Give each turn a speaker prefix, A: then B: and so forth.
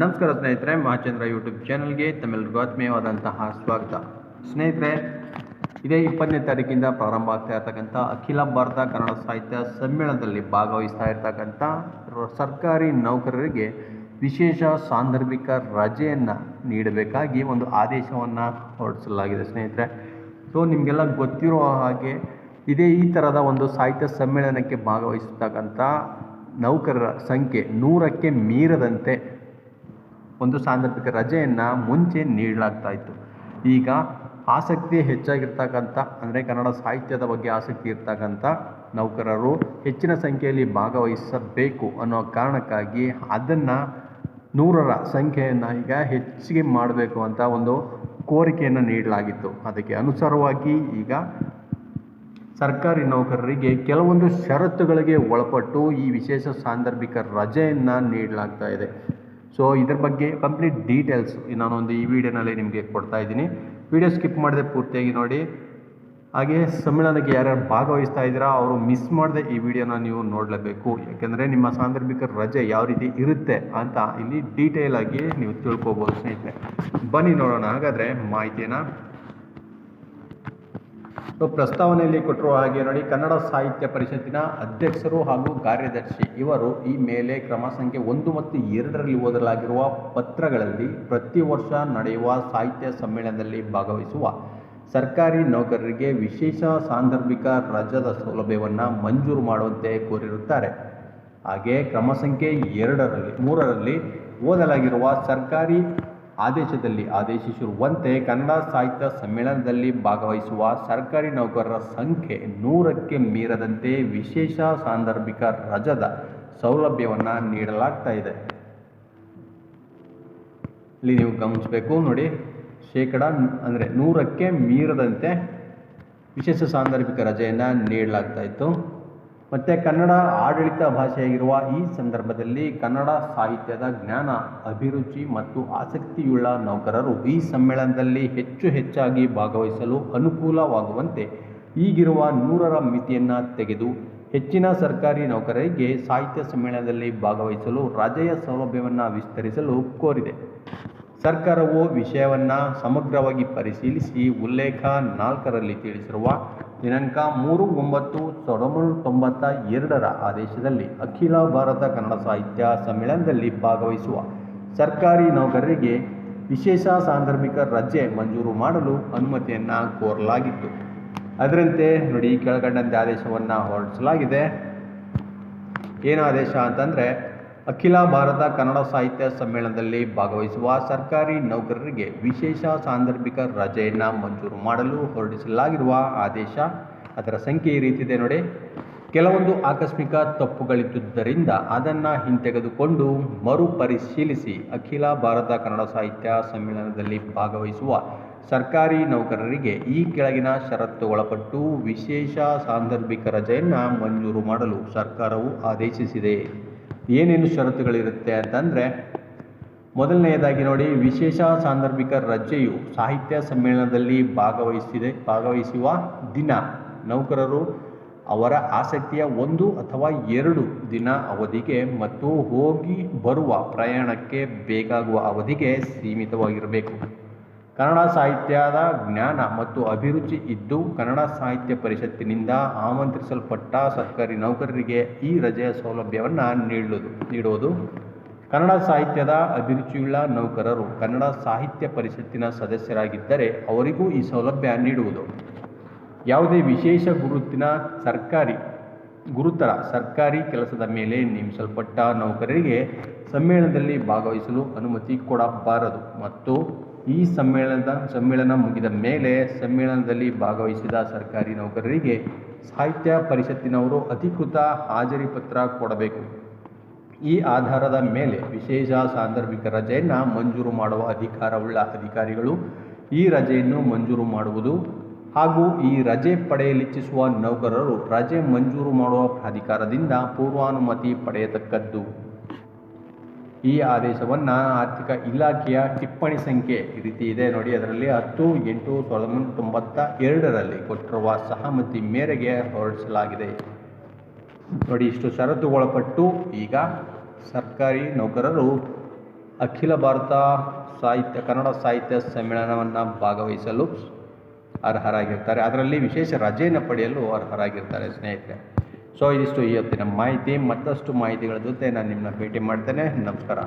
A: ನಮಸ್ಕಾರ ಸ್ನೇಹಿತರೆ, ಮಹಾಚಂದ್ರ ಯೂಟ್ಯೂಬ್ ಚಾನಲ್ಗೆ ತಮ್ಮೆಲ್ಲರಿಗೂ ಆತ್ಮೀಯವಾದಂತಹ ಸ್ವಾಗತ. ಸ್ನೇಹಿತರೆ, ಇದೇ ಇಪ್ಪತ್ತನೇ ತಾರೀಕಿಂದ ಪ್ರಾರಂಭ ಆಗ್ತಾ ಇರ್ತಕ್ಕಂಥ ಅಖಿಲ ಭಾರತ ಕನ್ನಡ ಸಾಹಿತ್ಯ ಸಮ್ಮೇಳನದಲ್ಲಿ ಭಾಗವಹಿಸ್ತಾ ಇರ್ತಕ್ಕಂಥ ಸರ್ಕಾರಿ ನೌಕರರಿಗೆ ವಿಶೇಷ ಸಾಂದರ್ಭಿಕ ರಜೆಯನ್ನು ನೀಡಬೇಕಾಗಿ ಒಂದು ಆದೇಶವನ್ನು ಹೊರಡಿಸಲಾಗಿದೆ ಸ್ನೇಹಿತರೆ. ಸೊ ನಿಮಗೆಲ್ಲ ಗೊತ್ತಿರೋ ಹಾಗೆ ಇದೇ ಈ ಥರದ ಒಂದು ಸಾಹಿತ್ಯ ಸಮ್ಮೇಳನಕ್ಕೆ ಭಾಗವಹಿಸತಕ್ಕಂಥ ನೌಕರರ ಸಂಖ್ಯೆ ನೂರಕ್ಕೆ ಮೀರದಂತೆ ಒಂದು ಸಾಂದರ್ಭಿಕ ರಜೆಯನ್ನು ಮುಂಚೆ ನೀಡಲಾಗ್ತಾ ಇತ್ತು. ಈಗ ಆಸಕ್ತಿ ಹೆಚ್ಚಾಗಿರ್ತಕ್ಕಂಥ, ಅಂದರೆ ಕನ್ನಡ ಸಾಹಿತ್ಯದ ಬಗ್ಗೆ ಆಸಕ್ತಿ ಇರ್ತಕ್ಕಂಥ ನೌಕರರು ಹೆಚ್ಚಿನ ಸಂಖ್ಯೆಯಲ್ಲಿ ಭಾಗವಹಿಸಬೇಕು ಅನ್ನೋ ಕಾರಣಕ್ಕಾಗಿ ಅದನ್ನು ನೂರರ ಸಂಖ್ಯೆಯನ್ನು ಈಗ ಹೆಚ್ಚಿಗೆ ಮಾಡಬೇಕು ಅಂತ ಒಂದು ಕೋರಿಕೆಯನ್ನು ನೀಡಲಾಗಿತ್ತು. ಅದಕ್ಕೆ ಅನುಸಾರವಾಗಿ ಈಗ ಸರ್ಕಾರಿ ನೌಕರರಿಗೆ ಕೆಲವೊಂದು ಷರತ್ತುಗಳಿಗೆ ಒಳಪಟ್ಟು ಈ ವಿಶೇಷ ಸಾಂದರ್ಭಿಕ ರಜೆಯನ್ನು ನೀಡಲಾಗ್ತಾ ಇದೆ. ಸೊ ಇದ್ರ ಬಗ್ಗೆ ಕಂಪ್ಲೀಟ್ ಡೀಟೇಲ್ಸ್ ನಾನೊಂದು ಈ ವಿಡಿಯೋನಲ್ಲಿ ನಿಮಗೆ ಕೊಡ್ತಾ ಇದ್ದೀನಿ. ವಿಡಿಯೋ ಸ್ಕಿಪ್ ಮಾಡದೆ ಪೂರ್ತಿಯಾಗಿ ನೋಡಿ. ಹಾಗೆ ಸಮ್ಮೇಳನಕ್ಕೆ ಯಾರ್ಯಾರು ಭಾಗವಹಿಸ್ತಾ ಇದ್ದೀರಾ, ಅವರು ಮಿಸ್ ಮಾಡದೆ ಈ ವಿಡಿಯೋನ ನೀವು ನೋಡಲೇಬೇಕು. ಯಾಕೆಂದರೆ ನಿಮ್ಮ ಸಾಂದರ್ಭಿಕ ರಜೆ ಯಾವ ರೀತಿ ಇರುತ್ತೆ ಅಂತ ಇಲ್ಲಿ ಡೀಟೇಲ್ ಆಗಿ ನೀವು ತಿಳ್ಕೊಬೋದು ಸ್ನೇಹಿತರೆ. ಬನ್ನಿ ನೋಡೋಣ. ಹಾಗಾದರೆ ಮಾಹಿತಿಯನ್ನು ಸೊ ಪ್ರಸ್ತಾವನೆಯಲ್ಲಿ ಕೊಟ್ಟಿರುವ ಹಾಗೆ ನೋಡಿ, ಕನ್ನಡ ಸಾಹಿತ್ಯ ಪರಿಷತ್ತಿನ ಅಧ್ಯಕ್ಷರು ಹಾಗೂ ಕಾರ್ಯದರ್ಶಿ ಇವರು ಈ ಮೇಲೆ ಕ್ರಮ ಸಂಖ್ಯೆ ಒಂದು ಮತ್ತು ಎರಡರಲ್ಲಿ ಓದಲಾಗಿರುವ ಪತ್ರಗಳಲ್ಲಿ ಪ್ರತಿ ವರ್ಷ ನಡೆಯುವ ಸಾಹಿತ್ಯ ಸಮ್ಮೇಳನದಲ್ಲಿ ಭಾಗವಹಿಸುವ ಸರ್ಕಾರಿ ನೌಕರರಿಗೆ ವಿಶೇಷ ಸಾಂದರ್ಭಿಕ ರಜದ ಸೌಲಭ್ಯವನ್ನು ಮಂಜೂರು ಮಾಡುವಂತೆ ಕೋರಿರುತ್ತಾರೆ. ಹಾಗೆ ಕ್ರಮ ಸಂಖ್ಯೆ ಎರಡರಲ್ಲಿ, ಮೂರರಲ್ಲಿ ಓದಲಾಗಿರುವ ಸರ್ಕಾರಿ ಆದೇಶದಲ್ಲಿ ಆದೇಶಿಸಿರುವಂತೆ ಕನ್ನಡ ಸಾಹಿತ್ಯ ಸಮ್ಮೇಳನದಲ್ಲಿ ಭಾಗವಹಿಸುವ ಸರ್ಕಾರಿ ನೌಕರರ ಸಂಖ್ಯೆ ನೂರಕ್ಕೆ ಮೀರದಂತೆ ವಿಶೇಷ ಸಾಂದರ್ಭಿಕ ರಜದ ಸೌಲಭ್ಯವನ್ನು ನೀಡಲಾಗ್ತಾ ಇದೆ. ಇಲ್ಲಿ ನೀವು ಗಮನಿಸಬೇಕು, ನೋಡಿ. ಶೇಕಡ ಅಂದರೆ ನೂರಕ್ಕೆ ಮೀರದಂತೆ ವಿಶೇಷ ಸಾಂದರ್ಭಿಕ ರಜೆಯನ್ನು ನೀಡಲಾಗ್ತಾ ಇತ್ತು. ಮತ್ತು ಕನ್ನಡ ಆಡಳಿತ ಭಾಷೆಯಾಗಿರುವ ಈ ಸಂದರ್ಭದಲ್ಲಿ ಕನ್ನಡ ಸಾಹಿತ್ಯದ ಜ್ಞಾನ, ಅಭಿರುಚಿ ಮತ್ತು ಆಸಕ್ತಿಯುಳ್ಳ ನೌಕರರು ಈ ಸಮ್ಮೇಳನದಲ್ಲಿ ಹೆಚ್ಚು ಹೆಚ್ಚಾಗಿ ಭಾಗವಹಿಸಲು ಅನುಕೂಲವಾಗುವಂತೆ ಈಗಿರುವ ನೂರರ ಮಿತಿಯನ್ನು ತೆಗೆದು ಹೆಚ್ಚಿನ ಸರ್ಕಾರಿ ನೌಕರರಿಗೆ ಸಾಹಿತ್ಯ ಸಮ್ಮೇಳನದಲ್ಲಿ ಭಾಗವಹಿಸಲು ರಜೆಯ ಸೌಲಭ್ಯವನ್ನು ವಿಸ್ತರಿಸಲು ಕೋರಿದೆ. ಸರ್ಕಾರವು ವಿಷಯವನ್ನು ಸಮಗ್ರವಾಗಿ ಪರಿಶೀಲಿಸಿ ಉಲ್ಲೇಖ ನಾಲ್ಕರಲ್ಲಿ ತಿಳಿಸಿರುವ ದಿನಾಂಕ ಮೂರು ಒಂಬತ್ತು ಸಾವಿರದ ಒಂಬೈನೂರ ತೊಂಬತ್ತ ಎರಡರ ಆದೇಶದಲ್ಲಿ ಅಖಿಲ ಭಾರತ ಕನ್ನಡ ಸಾಹಿತ್ಯ ಸಮ್ಮೇಳನದಲ್ಲಿ ಭಾಗವಹಿಸುವ ಸರ್ಕಾರಿ ನೌಕರರಿಗೆ ವಿಶೇಷ ಸಾಂದರ್ಭಿಕ ರಜೆ ಮಂಜೂರು ಮಾಡಲು ಅನುಮತಿಯನ್ನು ಕೋರಲಾಗಿತ್ತು. ಅದರಂತೆ ನೋಡಿ ಕೆಳಗಂಡಂತೆ ಆದೇಶವನ್ನು ಹೊರಡಿಸಲಾಗಿದೆ. ಏನು ಆದೇಶ ಅಂತಂದರೆ ಅಖಿಲ ಭಾರತ ಕನ್ನಡ ಸಾಹಿತ್ಯ ಸಮ್ಮೇಳನದಲ್ಲಿ ಭಾಗವಹಿಸುವ ಸರ್ಕಾರಿ ನೌಕರರಿಗೆ ವಿಶೇಷ ಸಾಂದರ್ಭಿಕ ರಜೆಯನ್ನು ಮಂಜೂರು ಮಾಡಲು ಹೊರಡಿಸಲಾಗಿರುವ ಆದೇಶ. ಅದರ ಸಂಖ್ಯೆ ಈ ರೀತಿದೆ ನೋಡಿ. ಕೆಲವೊಂದು ಆಕಸ್ಮಿಕ ತಪ್ಪುಗಳಿದ್ದುದರಿಂದ ಅದನ್ನು ಹಿಂತೆಗೆದುಕೊಂಡು ಮರುಪರಿಶೀಲಿಸಿ ಅಖಿಲ ಭಾರತ ಕನ್ನಡ ಸಾಹಿತ್ಯ ಸಮ್ಮೇಳನದಲ್ಲಿ ಭಾಗವಹಿಸುವ ಸರ್ಕಾರಿ ನೌಕರರಿಗೆ ಈ ಕೆಳಗಿನ ಷರತ್ತುಗೊಳಪಟ್ಟು ವಿಶೇಷ ಸಾಂದರ್ಭಿಕ ರಜೆಯನ್ನು ಮಂಜೂರು ಮಾಡಲು ಸರ್ಕಾರವು ಆದೇಶಿಸಿದೆ. ಏನೇನು ಷರತ್ತುಗಳಿರುತ್ತೆ ಅಂತಂದರೆ, ಮೊದಲನೆಯದಾಗಿ ನೋಡಿ, ವಿಶೇಷ ಸಾಂದರ್ಭಿಕ ರಜೆಯು ಸಾಹಿತ್ಯ ಸಮ್ಮೇಳನದಲ್ಲಿ ಭಾಗವಹಿಸಿದೆ, ಭಾಗವಹಿಸುವ ದಿನ. ನೌಕರರು ಅವರ ಆಸಕ್ತಿಯ ಒಂದು ಅಥವಾ ಎರಡು ದಿನ ಅವಧಿಗೆ ಮತ್ತು ಹೋಗಿ ಬರುವ ಪ್ರಯಾಣಕ್ಕೆ ಬೇಕಾಗುವ ಅವಧಿಗೆ ಸೀಮಿತವಾಗಿರಬೇಕು. ಕನ್ನಡ ಸಾಹಿತ್ಯದ ಜ್ಞಾನ ಮತ್ತು ಅಭಿರುಚಿ ಇದ್ದು ಕನ್ನಡ ಸಾಹಿತ್ಯ ಪರಿಷತ್ತಿನಿಂದ ಆಮಂತ್ರಿಸಲ್ಪಟ್ಟ ಸರ್ಕಾರಿ ನೌಕರರಿಗೆ ಈ ರಜೆಯ ಸೌಲಭ್ಯವನ್ನು ನೀಡುವುದು ನೀಡುವುದು. ಕನ್ನಡ ಸಾಹಿತ್ಯದ ಅಭಿರುಚಿಯುಳ್ಳ ನೌಕರರು ಕನ್ನಡ ಸಾಹಿತ್ಯ ಪರಿಷತ್ತಿನ ಸದಸ್ಯರಾಗಿದ್ದರೆ ಅವರಿಗೂ ಈ ಸೌಲಭ್ಯ ನೀಡುವುದು. ಯಾವುದೇ ವಿಶೇಷ ಗುರುತಿನ ಸರ್ಕಾರಿ, ಗುರುತರ ಸರ್ಕಾರಿ ಕೆಲಸದ ಮೇಲೆ ನೇಮಿಸಲ್ಪಟ್ಟ ನೌಕರರಿಗೆ ಸಮ್ಮೇಳನದಲ್ಲಿ ಭಾಗವಹಿಸಲು ಅನುಮತಿ ಕೊಡಬಾರದು ಮತ್ತು ಈ ಸಮ್ಮೇಳನದ ಸಮ್ಮೇಳನ ಮುಗಿದ ಮೇಲೆ ಸಮ್ಮೇಳನದಲ್ಲಿ ಭಾಗವಹಿಸಿದ ಸರ್ಕಾರಿ ನೌಕರರಿಗೆ ಸಾಹಿತ್ಯ ಪರಿಷತ್ತಿನವರು ಅಧಿಕೃತ ಹಾಜರಿ ಪತ್ರ ಕೊಡಬೇಕು. ಈ ಆಧಾರದ ಮೇಲೆ ವಿಶೇಷ ಸಾಂದರ್ಭಿಕ ರಜೆಯನ್ನು ಮಂಜೂರು ಮಾಡುವ ಅಧಿಕಾರವುಳ್ಳ ಅಧಿಕಾರಿಗಳು ಈ ರಜೆಯನ್ನು ಮಂಜೂರು ಮಾಡುವುದು ಹಾಗೂ ಈ ರಜೆ ಪಡೆಯಲಿಚ್ಛಿಸುವ ನೌಕರರು ರಜೆ ಮಂಜೂರು ಮಾಡುವ ಪ್ರಾಧಿಕಾರದಿಂದ ಪೂರ್ವಾನುಮತಿ ಪಡೆಯತಕ್ಕದ್ದು. ಈ ಆದೇಶವನ್ನು ಆರ್ಥಿಕ ಇಲಾಖೆಯ ಟಿಪ್ಪಣಿ ಸಂಖ್ಯೆ ಈ ರೀತಿ ಇದೆ. ನೋಡಿ, ಅದರಲ್ಲಿ ಹತ್ತು, ಎಂಟು ಸಾವಿರದ ತೊಂಬತ್ತ ಎರಡರಲ್ಲಿ ಕೊಟ್ಟಿರುವ ಸಹಮತಿ ಮೇರೆಗೆ ಹೊರಡಿಸಲಾಗಿದೆ. ನೋಡಿ, ಇಷ್ಟು ಷರತ್ತುಗೊಳಪಟ್ಟು ಈಗ ಸರ್ಕಾರಿ ನೌಕರರು ಅಖಿಲ ಭಾರತ ಸಾಹಿತ್ಯ, ಕನ್ನಡ ಸಾಹಿತ್ಯ ಸಮ್ಮೇಳನವನ್ನು ಭಾಗವಹಿಸಲು ಅರ್ಹರಾಗಿರ್ತಾರೆ. ಅದರಲ್ಲಿ ವಿಶೇಷ ರಜೆಯನ್ನು ಪಡೆಯಲು ಅರ್ಹರಾಗಿರ್ತಾರೆ ಸ್ನೇಹಿತರೆ. ಸೊ ಇದಿಷ್ಟು ಇವತ್ತಿನ ಮಾಹಿತಿ. ಮತ್ತಷ್ಟು ಮಾಹಿತಿಗಳ ಜೊತೆ ನಾನು ನಿಮ್ಮನ್ನ ಭೇಟಿ ಮಾಡ್ತೇನೆ. ನಮಸ್ಕಾರ.